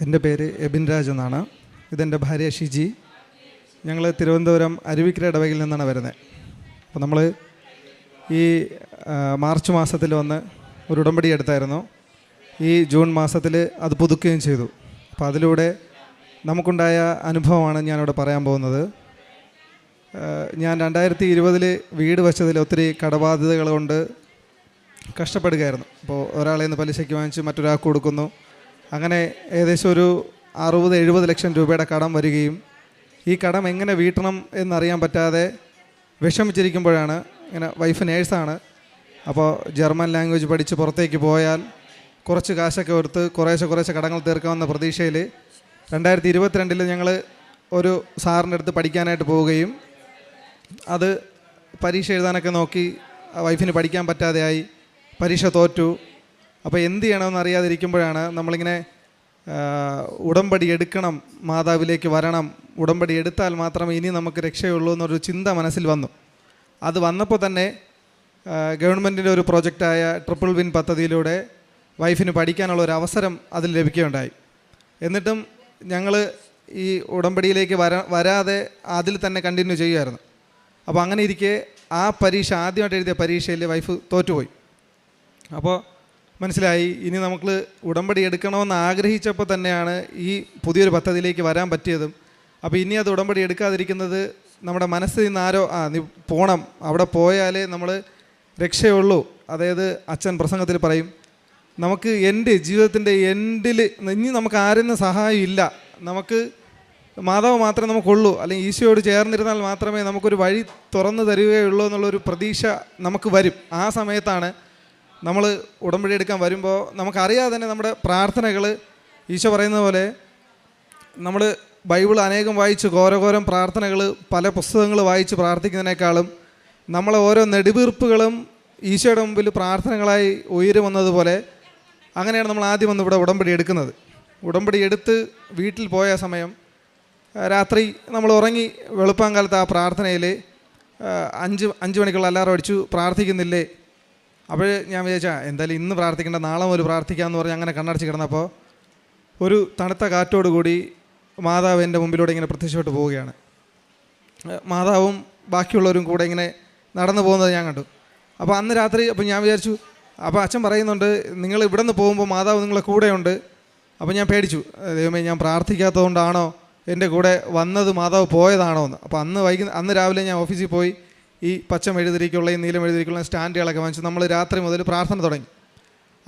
എന്റെ പേര് എബിൻ രാജ് എന്നാണ്. ഇതെന്റെ ഭാര്യ ഷിജി. ഞങ്ങൾ തിരുവനന്തപുരം അരുവിക്കര ഇടവകയിൽ നിന്നാണ് വരുന്നത്. അപ്പോൾ നമ്മൾ ഈ മാർച്ച് മാസത്തിൽ വന്ന് ഒരു ഉടമ്പടി എടുത്തായിരുന്നു. ഈ ജൂൺ മാസത്തിൽ അത് പുതുക്കുകയും ചെയ്തു. അപ്പോൾ അതിലൂടെ നമുക്കുണ്ടായ അനുഭവമാണ് ഞാനിവിടെ പറയാൻ പോകുന്നത്. ഞാൻ രണ്ടായിരത്തി ഇരുപതിൽ വീട് വെച്ചതിൽ ഒത്തിരി കടബാധ്യതകൾ കൊണ്ട് കഷ്ടപ്പെടുകയായിരുന്നു. അപ്പോൾ ഒരാളെ നിന്ന് പലിശയ്ക്ക് വാങ്ങിച്ച് മറ്റൊരാൾക്ക് കൊടുക്കുന്നു. അങ്ങനെ ഏകദേശം ഒരു അറുപത് എഴുപത് ലക്ഷം രൂപയുടെ കടം വരികയും ഈ കടം എങ്ങനെ വീട്ടണം എന്നറിയാൻ പറ്റാതെ വിഷമിച്ചിരിക്കുമ്പോഴാണ് ഇങ്ങനെ വൈഫ് നേഴ്സാണ് അപ്പോൾ ജർമ്മൻ ലാംഗ്വേജ് പഠിച്ച് പുറത്തേക്ക് പോയാൽ കുറച്ച് കാശൊക്കെ എടുത്ത് കുറേശ്ശെ കുറേശ്ശെ കടങ്ങൾ തീർക്കാമെന്ന പ്രതീക്ഷയിൽ രണ്ടായിരത്തി ഇരുപത്തിരണ്ടിൽ ഞങ്ങൾ ഒരു സാറിന്റെ അടുത്ത് പഠിക്കാനായിട്ട് പോവുകയും അത് പരീക്ഷ എഴുതാനൊക്കെ നോക്കി വൈഫിന് പഠിക്കാൻ പറ്റാതെയായി. പരീക്ഷ തോറ്റു. അപ്പോൾ എന്ത് ചെയ്യണമെന്ന് അറിയാതിരിക്കുമ്പോഴാണ് നമ്മളിങ്ങനെ ഉടമ്പടി എടുക്കണം മാതാവിലേക്ക് വരണം. ഉടമ്പടി എടുത്താൽ മാത്രമേ ഇനി നമുക്ക് രക്ഷയുള്ളൂ എന്നൊരു ചിന്ത മനസ്സിൽ വന്നു. അത് വന്നപ്പോൾ തന്നെ ഗവൺമെന്റിന്റെ ഒരു പ്രോജക്റ്റായ ട്രിപ്പിൾ വിൻ പദ്ധതിയിലൂടെ വൈഫിന് പഠിക്കാനുള്ള ഒരു അവസരം അതിൽ ലഭിക്കുകയുണ്ടായി. എന്നിട്ടും ഞങ്ങൾ ഈ ഉടമ്പടിയിലേക്ക് വരാ വരാതെ അതിൽ തന്നെ കണ്ടിന്യൂ ചെയ്യുമായിരുന്നു അപ്പോൾ അങ്ങനെ ഇരിക്കെ ആ പരീക്ഷ ആദ്യമായിട്ട് എഴുതിയ പരീക്ഷയിൽ വൈഫ് തോറ്റുപോയി. അപ്പോൾ മനസ്സിലായി. ഇനി നമുക്ക് ഉടമ്പടി എടുക്കണമെന്ന് ആഗ്രഹിച്ചപ്പോൾ തന്നെയാണ് ഈ പുതിയൊരു പദ്ധതിയിലേക്ക് വരാൻ പറ്റിയതും. അപ്പോൾ ഇനി അത് ഉടമ്പടി എടുക്കാതിരിക്കുന്നത് നമ്മുടെ മനസ്സിൽ നിന്ന് ആരോ ആ നീ പോണം. അവിടെ പോയാലേ നമ്മൾ രക്ഷയുള്ളൂ. അതായത് അച്ഛൻ പ്രസംഗത്തിൽ പറയും നമുക്ക് എന്റെ ജീവിതത്തിന്റെ എൻഡിൽ ഇനി നമുക്ക് ആരും സഹായം ഇല്ല നമുക്ക് മാതാവ് മാത്രമേ നമുക്കുള്ളൂ. അല്ലെങ്കിൽ ഈശോയോട് ചേർന്നിരുന്നാൽ മാത്രമേ നമുക്കൊരു വഴി തുറന്നു തരികയുള്ളൂ എന്നുള്ളൊരു പ്രതീക്ഷ നമുക്ക് വരും. ആ സമയത്താണ് നമ്മൾ ഉടമ്പടി എടുക്കാൻ വരുമ്പോൾ നമുക്കറിയാതെ തന്നെ നമ്മുടെ പ്രാർത്ഥനകൾ ഈശോ പറയുന്ന പോലെ നമ്മൾ ബൈബിൾ അനേകം വായിച്ച് ഘോരഘോരം പ്രാർത്ഥനകൾ പല പുസ്തകങ്ങൾ വായിച്ച് പ്രാർത്ഥിക്കുന്നതിനേക്കാളും നമ്മളെ ഓരോ നെടുവീർപ്പുകളും ഈശോയുടെ മുമ്പിൽ പ്രാർത്ഥനകളായി ഉയരുമെന്നതുപോലെ അങ്ങനെയാണ് നമ്മൾ ആദ്യം വന്ന് ഇവിടെ ഉടമ്പടി എടുക്കുന്നത്. ഉടമ്പടി എടുത്ത് വീട്ടിൽ പോയ സമയം രാത്രി നമ്മൾ ഉറങ്ങി വെളുപ്പാങ്കാലത്ത് ആ പ്രാർത്ഥനയിൽ അഞ്ച് അഞ്ച് മണിക്കുള്ള അലാറം അടിച്ചു പ്രാർത്ഥിക്കുന്നില്ലേ? അപ്പോൾ ഞാൻ വിചാരിച്ചാ എന്തായാലും ഇന്ന് പ്രാർത്ഥിക്കേണ്ട നാളെ മുതൽ പ്രാർത്ഥിക്കാമെന്ന് പറഞ്ഞ് അങ്ങനെ കണ്ണടച്ച് കിടന്നപ്പോൾ ഒരു തണുത്ത കാറ്റോട് കൂടി മാതാവ് എന്റെ മുമ്പിലൂടെ ഇങ്ങനെ പ്രത്യക്ഷപ്പെട്ട് പോവുകയാണ്. മാതാവും ബാക്കിയുള്ളവരും കൂടെ ഇങ്ങനെ നടന്നു പോകുന്നത് ഞാൻ കണ്ടു. അപ്പോൾ അന്ന് രാത്രി അപ്പോൾ ഞാൻ വിചാരിച്ചു അപ്പോൾ അച്ഛൻ പറയുന്നുണ്ട് നിങ്ങൾ ഇവിടെ നിന്ന് പോകുമ്പോൾ മാതാവ് നിങ്ങളെ കൂടെയുണ്ട്. അപ്പോൾ ഞാൻ പേടിച്ചു ദൈവമേ ഞാൻ പ്രാർത്ഥിക്കാത്തതുകൊണ്ടാണോ എന്റെ കൂടെ വന്നത് മാതാവ് പോയതാണോ എന്ന് അപ്പോൾ അന്ന് വൈകുന്ന അന്ന് രാവിലെ ഞാൻ ഓഫീസിൽ പോയി ഈ പച്ച മെഴുതിരിക്കുള്ള ഈ നീലം എഴുതിരിക്കുള്ള സ്റ്റാൻഡുകളൊക്കെ വാങ്ങിച്ച് നമ്മൾ രാത്രി മുതൽ പ്രാർത്ഥന തുടങ്ങി.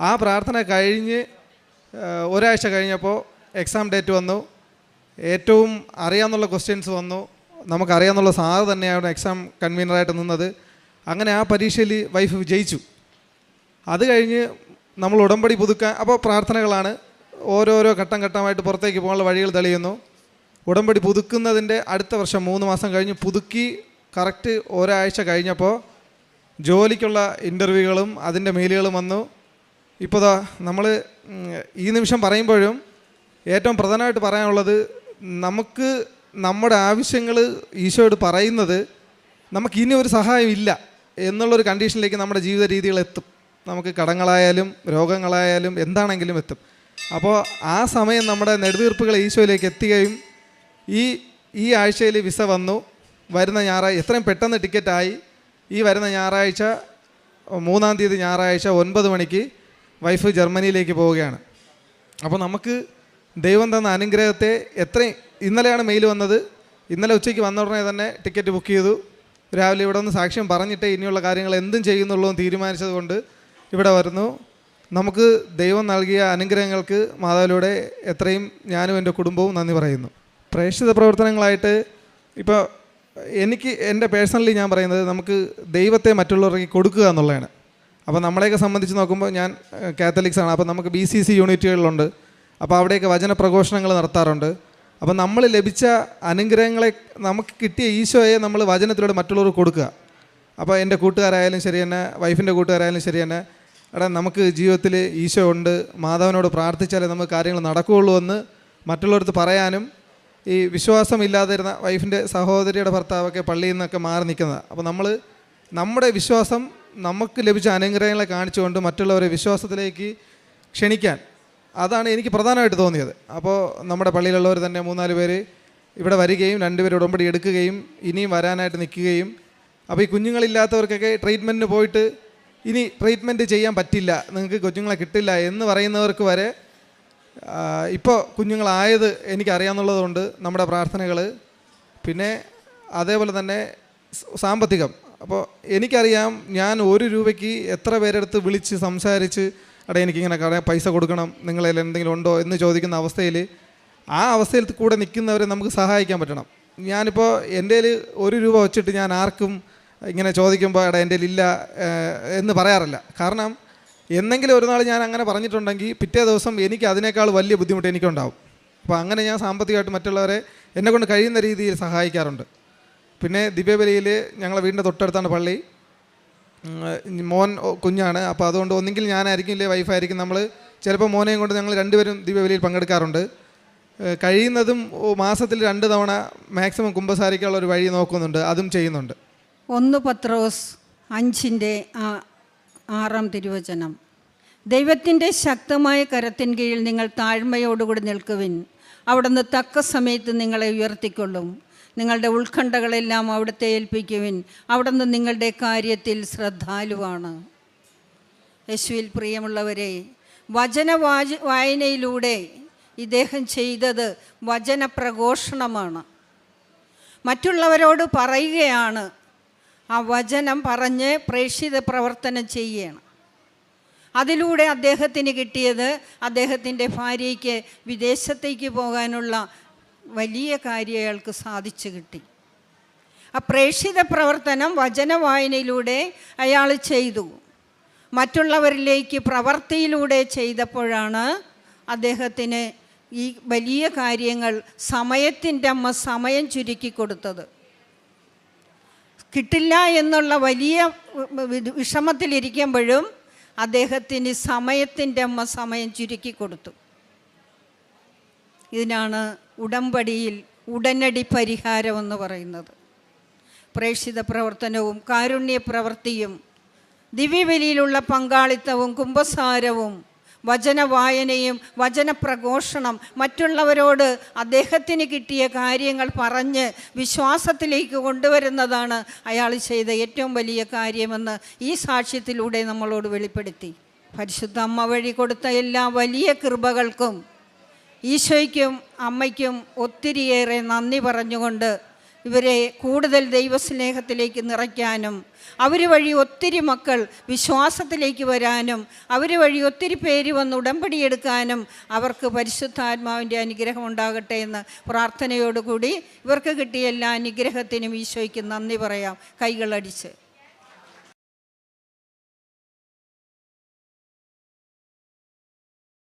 ആ പ്രാർത്ഥന കഴിഞ്ഞ് ഒരാഴ്ച കഴിഞ്ഞപ്പോൾ എക്സാം ഡേറ്റ് വന്നു. ഏറ്റവും അറിയാമെന്നുള്ള ക്വസ്റ്റ്യൻസ് വന്നു. നമുക്കറിയാമെന്നുള്ള സാറ് തന്നെയാണ് എക്സാം കൺവീനറായിട്ട് നിന്നത്. അങ്ങനെ ആ പരീക്ഷയിൽ വൈഫ് വിജയിച്ചു. അത് കഴിഞ്ഞ് നമ്മൾ ഉടമ്പടി പുതുക്കാൻ അപ്പോൾ പ്രാർത്ഥനകളാണ് ഓരോരോ ഘട്ടം ഘട്ടമായിട്ട് പുറത്തേക്ക് പോകാനുള്ള വഴികൾ തെളിയുന്നു. ഉടമ്പടി പുതുക്കുന്നതിന്റെ അടുത്ത വർഷം മൂന്ന് മാസം കഴിഞ്ഞ് പുതുക്കി കറക്റ്റ് ഒരാഴ്ച കഴിഞ്ഞപ്പോൾ ജോലിക്കുള്ള ഇന്റർവ്യൂകളും അതിന്റെ മെയിലുകളും വന്നു. ഇപ്പോൾ ദാ നമ്മൾ ഈ നിമിഷം പറയുമ്പോഴും ഏറ്റവും പ്രധാനമായിട്ട് പറയാനുള്ളത് നമുക്ക് നമ്മുടെ ആവശ്യങ്ങൾ ഈശോയോട് പറയുന്നത് നമുക്ക് ഇനി ഒരു സഹായം ഇല്ല എന്നുള്ളൊരു കണ്ടീഷനിലേക്ക് നമ്മുടെ ജീവിത രീതികൾ എത്തും. നമുക്ക് കടങ്ങളായാലും രോഗങ്ങളായാലും എന്താണെങ്കിലും എത്തും. അപ്പോൾ ആ സമയം നമ്മുടെ നെടുവീർപ്പുകൾ ഈശോയിലേക്ക് എത്തുകയും ഈ ഈ ആഴ്ചയിൽ വിസ വന്നു. വരുന്ന ഞായറാഴ്ച എത്രയും പെട്ടെന്ന് ടിക്കറ്റായി. ഈ വരുന്ന ഞായറാഴ്ച മൂന്നാം തീയതി ഞായറാഴ്ച ഒൻപത് മണിക്ക് വൈഫ് ജർമ്മനിയിലേക്ക് പോവുകയാണ്. അപ്പോൾ നമുക്ക് ദൈവം തന്ന അനുഗ്രഹത്തെ എത്രയും ഇന്നലെയാണ് മെയിൽ വന്നത്. ഇന്നലെ ഉച്ചയ്ക്ക് വന്ന ഉടനെ തന്നെ ടിക്കറ്റ് ബുക്ക് ചെയ്തു. രാവിലെ ഇവിടെ ഒന്ന് സാക്ഷ്യം പറഞ്ഞിട്ടേ ഇനിയുള്ള കാര്യങ്ങൾ എന്തും ചെയ്യുന്നുള്ളൂ തീരുമാനിച്ചതുകൊണ്ട് ഇവിടെ വരുന്നു. നമുക്ക് ദൈവം നൽകിയ അനുഗ്രഹങ്ങൾക്ക് മാതാവിലൂടെ എത്രയും ഞാനും എന്റെ കുടുംബവും നന്ദി പറയുന്നു. പ്രേക്ഷിത പ്രവർത്തനങ്ങളായിട്ട് ഇപ്പോൾ എനിക്ക് എന്റെ പേഴ്സണലി ഞാൻ പറയുന്നത് നമുക്ക് ദൈവത്തെ മറ്റുള്ളവർക്ക് കൊടുക്കുക എന്നുള്ളതാണ്. അപ്പോൾ നമ്മളെയൊക്കെ സംബന്ധിച്ച് നോക്കുമ്പോൾ ഞാൻ കാത്തലിക്സ് ആണ്. അപ്പോൾ നമുക്ക് ബി സി സി യൂണിറ്റുകളിലുണ്ട്. അപ്പോൾ അവിടെയൊക്കെ വചന പ്രഘോഷണങ്ങൾ നടത്താറുണ്ട്. അപ്പോൾ നമ്മൾ ലഭിച്ച അനുഗ്രഹങ്ങളെ നമുക്ക് കിട്ടിയ ഈശോയെ നമ്മൾ വചനത്തിലൂടെ മറ്റുള്ളവർക്ക് കൊടുക്കുക. അപ്പോൾ എന്റെ കൂട്ടുകാരായാലും ശരി തന്നെ വൈഫിന്റെ കൂട്ടുകാരായാലും ശരി തന്നെ എടാ നമുക്ക് ജീവിതത്തിൽ ഈശോ ഉണ്ട്. മാധവനോട് പ്രാർത്ഥിച്ചാലേ നമുക്ക് കാര്യങ്ങൾ നടക്കുകയുള്ളൂ എന്ന് മറ്റുള്ളവർക്ക് പറയാനും ഈ വിശ്വാസമില്ലാതിരുന്ന വൈഫിന്റെ സഹോദരിയുടെ ഭർത്താവൊക്കെ പള്ളിയിൽ നിന്നൊക്കെ മാറി നിൽക്കുന്നത് അപ്പോൾ നമ്മൾ നമ്മുടെ വിശ്വാസം നമുക്ക് ലഭിച്ച അനുഗ്രഹങ്ങളെ കാണിച്ചുകൊണ്ട് മറ്റുള്ളവരെ വിശ്വാസത്തിലേക്ക് ക്ഷണിക്കാൻ അതാണ് എനിക്ക് പ്രധാനമായിട്ട് തോന്നിയത്. അപ്പോൾ നമ്മുടെ പള്ളിയിലുള്ളവർ തന്നെ മൂന്നാൽ പേര് ഇവിടെ വരികയും രണ്ടുപേരും ഉടമ്പടി എടുക്കുകയും ഇനിയും വരാനായിട്ട് നിൽക്കുകയും അപ്പോൾ ഈ കുഞ്ഞുങ്ങളില്ലാത്തവർക്കൊക്കെ ട്രീറ്റ്മെന്റിന് പോയിട്ട് ഇനി ട്രീറ്റ്മെന്റ് ചെയ്യാൻ പറ്റില്ല നിങ്ങൾക്ക് കുഞ്ഞുങ്ങളെ കിട്ടില്ല എന്ന് പറയുന്നവർക്ക് വരെ ഇപ്പോൾ കുഞ്ഞുങ്ങളായത് എനിക്കറിയാമെന്നുള്ളതുകൊണ്ട് നമ്മുടെ പ്രാർത്ഥനകൾ പിന്നെ അതേപോലെ തന്നെ സാമ്പത്തികം. അപ്പോൾ എനിക്കറിയാം ഞാൻ ഒരു രൂപയ്ക്ക് എത്ര പേരെടുത്ത് വിളിച്ച് സംസാരിച്ച് അടേ എനിക്കിങ്ങനെ കടയാൻ പൈസ കൊടുക്കണം നിങ്ങളതിൽ എന്തെങ്കിലും ഉണ്ടോ എന്ന് ചോദിക്കുന്ന അവസ്ഥയിൽ ആ അവസ്ഥയിൽ കൂടെ നിൽക്കുന്നവരെ നമുക്ക് സഹായിക്കാൻ പറ്റണം. ഞാനിപ്പോൾ എന്റെ ഒരു രൂപ വെച്ചിട്ട് ഞാൻ ആർക്കും ഇങ്ങനെ ചോദിക്കുമ്പോൾ എടാ എന്റെ ഇല്ല എന്ന് പറയാറില്ല. കാരണം എന്നെങ്കിലും ഒരു നാൾ ഞാൻ അങ്ങനെ പറഞ്ഞിട്ടുണ്ടെങ്കിൽ പിറ്റേ ദിവസം എനിക്ക് അതിനേക്കാൾ വലിയ ബുദ്ധിമുട്ട് എനിക്കുണ്ടാവും. അപ്പോൾ അങ്ങനെ ഞാൻ സാമ്പത്തികമായിട്ട് മറ്റുള്ളവരെ എന്നെക്കൊണ്ട് കഴിയുന്ന രീതിയിൽ സഹായിക്കാറുണ്ട്. പിന്നെ ദിവ്യബലിയിൽ ഞങ്ങളെ വീടിന്റെ തൊട്ടടുത്താണ് പള്ളി. മോൻ കുഞ്ഞാണ്. അപ്പോൾ അതുകൊണ്ട് ഒന്നെങ്കിൽ ഞാനായിരിക്കും ഇല്ലേ വൈഫായിരിക്കും നമ്മൾ ചിലപ്പോൾ മോനെയും കൊണ്ട് ഞങ്ങൾ രണ്ടുപേരും ദിവ്യബലിയിൽ പങ്കെടുക്കാറുണ്ട്. കഴിയുന്നതും മാസത്തിൽ രണ്ട് തവണ മാക്സിമം കുമ്പസാരിക്കാനുള്ള ഒരു വഴി നോക്കുന്നുണ്ട്. അതും ചെയ്യുന്നുണ്ട്. ഒന്ന് പത്രോസ് അഞ്ചിന്റെ ആറാം തിരുവചനം. ദൈവത്തിന്റെ ശക്തമായ കരത്തിൻ കീഴിൽ നിങ്ങൾ താഴ്മയോടുകൂടി നിൽക്കുവിൻ. അവിടുന്ന് തക്ക സമയത്ത് നിങ്ങളെ ഉയർത്തിക്കൊള്ളും. നിങ്ങളുടെ ഉത്കണ്ഠകളെല്ലാം അവിടുത്തെ ഏൽപ്പിക്കുവിൻ. അവിടുന്ന് നിങ്ങളുടെ കാര്യത്തിൽ ശ്രദ്ധാലുവാണ്. യേശുവിൽ പ്രിയമുള്ളവരെ വചന വാച വായനയിലൂടെ ഇദ്ദേഹം ചെയ്തത് വചനപ്രഘോഷണമാണ് മറ്റുള്ളവരോട് പറയുകയാണ് ആ വചനം പറഞ്ഞ് പ്രേക്ഷിത പ്രവർത്തനം ചെയ്യണം. അതിലൂടെ അദ്ദേഹത്തിന് കിട്ടിയത് അദ്ദേഹത്തിന്റെ ഭാര്യയ്ക്ക് വിദേശത്തേക്ക് പോകാനുള്ള വലിയ കാര്യം അയാൾക്ക് സാധിച്ചു കിട്ടി. ആ പ്രേക്ഷിത പ്രവർത്തനം വചന വായനയിലൂടെ അയാൾ ചെയ്തു. മറ്റുള്ളവരിലേക്ക് പ്രവർത്തിയിലൂടെ ചെയ്തപ്പോഴാണ് അദ്ദേഹത്തിന് ഈ വലിയ കാര്യങ്ങൾ സമയത്തിന്റെ അമ്മ സമയം ചുരുക്കി കൊടുത്തത്. കിട്ടില്ല എന്നുള്ള വലിയ വിഷമത്തിലിരിക്കുമ്പോഴും അദ്ദേഹത്തിന് സമയത്തിന്റെ അമ്മ സമയം ചുരുക്കി കൊടുത്തു. ഇതിനാണ് ഉടമ്പടിയിൽ ഉടനടി പരിഹാരമെന്ന് പറയുന്നത്. പ്രേക്ഷിത പ്രവർത്തനവും കാരുണ്യ പ്രവൃത്തിയും ദിവ്യബലിയിലുള്ള പങ്കാളിത്തവും കുംഭസാരവും വചന വായനയും വചനപ്രഘോഷണം മറ്റുള്ളവരോട് അദ്ദേഹത്തിന് കിട്ടിയ കാര്യങ്ങൾ പറഞ്ഞ് വിശ്വാസത്തിലേക്ക് കൊണ്ടുവരുന്നതാണ് അയാൾ ചെയ്ത ഏറ്റവും വലിയ കാര്യമെന്ന് ഈ സാക്ഷ്യത്തിലൂടെ നമ്മളോട് വെളിപ്പെടുത്തി. പരിശുദ്ധ അമ്മ വഴി കൊടുത്ത എല്ലാ വലിയ കൃപകൾക്കും ഈശോയ്ക്കും അമ്മയ്ക്കും ഒത്തിരിയേറെ നന്ദി പറഞ്ഞുകൊണ്ട് ഇവരെ കൂടുതൽ ദൈവസ്നേഹത്തിലേക്ക് നിറയ്ക്കാനും അവർ വഴി ഒത്തിരി മക്കൾ വിശ്വാസത്തിലേക്ക് വരാനും അവർ വഴി ഒത്തിരി പേര് വന്ന് ഉടമ്പടിയെടുക്കാനും അവർക്ക് പരിശുദ്ധാത്മാവിന്റെ അനുഗ്രഹം ഉണ്ടാകട്ടെ എന്ന് പ്രാർത്ഥനയോടുകൂടി ഇവർക്ക് കിട്ടിയ എല്ലാ അനുഗ്രഹത്തിനും ഈശോയ്ക്ക് നന്ദി പറയാം. കൈകളടിച്ച്.